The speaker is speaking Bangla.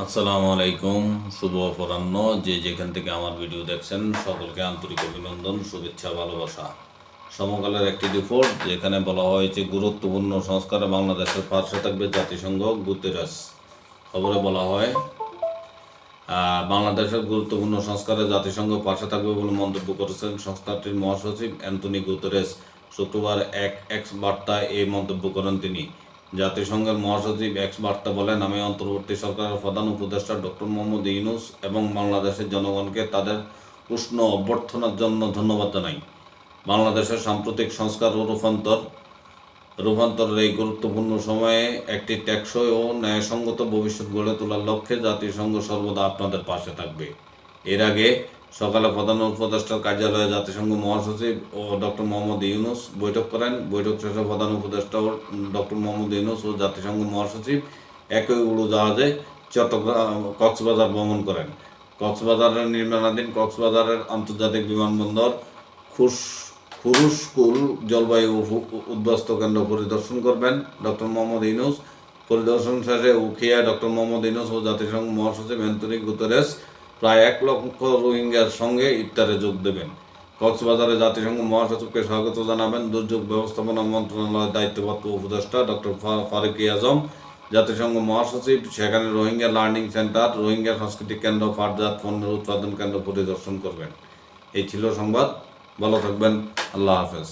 আসসালামু আলাইকুম, শুভ অপরাহ্ন। যে যেখান থেকে আমার ভিডিও দেখছেন, সকলকে আন্তরিক অভিনন্দন, শুভেচ্ছা, ভালোবাসা। সমকালের একটি রিপোর্ট যেখানে বলা হয়েছে, গুরুত্বপূর্ণ সংস্কারে বাংলাদেশের পাশে থাকবে জাতিসংঘ গুতেরাস। খবরে বলা হয় বাংলাদেশের গুরুত্বপূর্ণ সংস্কারে জাতিসংঘ পাশে থাকবে বলে মন্তব্য করেছেন সংস্থাটির মহাসচিব অ্যান্টনি গুতেরেস। শুক্রবার এক এক্স বার্তায় এই মন্তব্য করেন তিনি। জাতিসংঘের মহাসচিব এক্স বার্তা বলেন, আমি অন্তর্বর্তী সরকারের প্রধান উপদেষ্টা ডক্টর মোহাম্মদ ইউনুস এবং বাংলাদেশের জনগণকে তাদের উষ্ণ অভ্যর্থনার জন্য ধন্যবাদ জানাই। বাংলাদেশের সাম্প্রতিক সংস্কার ও রূপান্তর, রূপান্তরের এই গুরুত্বপূর্ণ সময়ে একটি টেকসই ও ন্যায়সঙ্গত ভবিষ্যৎ গড়ে তোলার লক্ষ্যে জাতিসংঘ সর্বদা আপনাদের পাশে থাকবে। এর আগে সকালে প্রধান উপদেষ্টার কার্যালয়ে জাতিসংঘ মহাসচিব ও ডক্টর মোহাম্মদ ইউনুস বৈঠক করেন। বৈঠক শেষে প্রধান উপদেষ্টা ডক্টর মোহাম্মদ ইউনুস ও জাতিসংঘ মহাসচিব একই উড়োজাহাজে চট্টগ্রাম কক্সবাজার ভ্রমণ করেন। কক্সবাজারের নির্মাণাধীন কক্সবাজারের আন্তর্জাতিক বিমানবন্দর খুশ খুরুশকুল জলবায়ু উদ্বাস্ত কেন্দ্র পরিদর্শন করবেন ডক্টর মোহাম্মদ ইউনুস। পরিদর্শন শেষে উখিয়া ডক্টর মোহাম্মদ ইউনুস ও জাতিসংঘ মহাসচিব অ্যান্টনি গুতেরেস প্রায় এক লক্ষ রোহিঙ্গার সঙ্গে ইফতারে যোগ দেবেন। কক্সবাজারে জাতিসংঘ মহাসচিবকে স্বাগত জানাবেন দুর্যোগ ব্যবস্থাপনা মন্ত্রণালয়ের দায়িত্বপ্রাপ্ত উপদেষ্টা ডক্টর ফারুক আজম। জাতিসংঘ মহাসচিব, সেখানে রোহিঙ্গা লার্নিং সেন্টার, রোহিঙ্গা সাংস্কৃতিক কেন্দ্র পাটজাত পণ্যের উৎপাদন কেন্দ্র পরিদর্শন করবেন। এই ছিল সংবাদ। ভালো থাকবেন। আল্লাহ হাফেজ।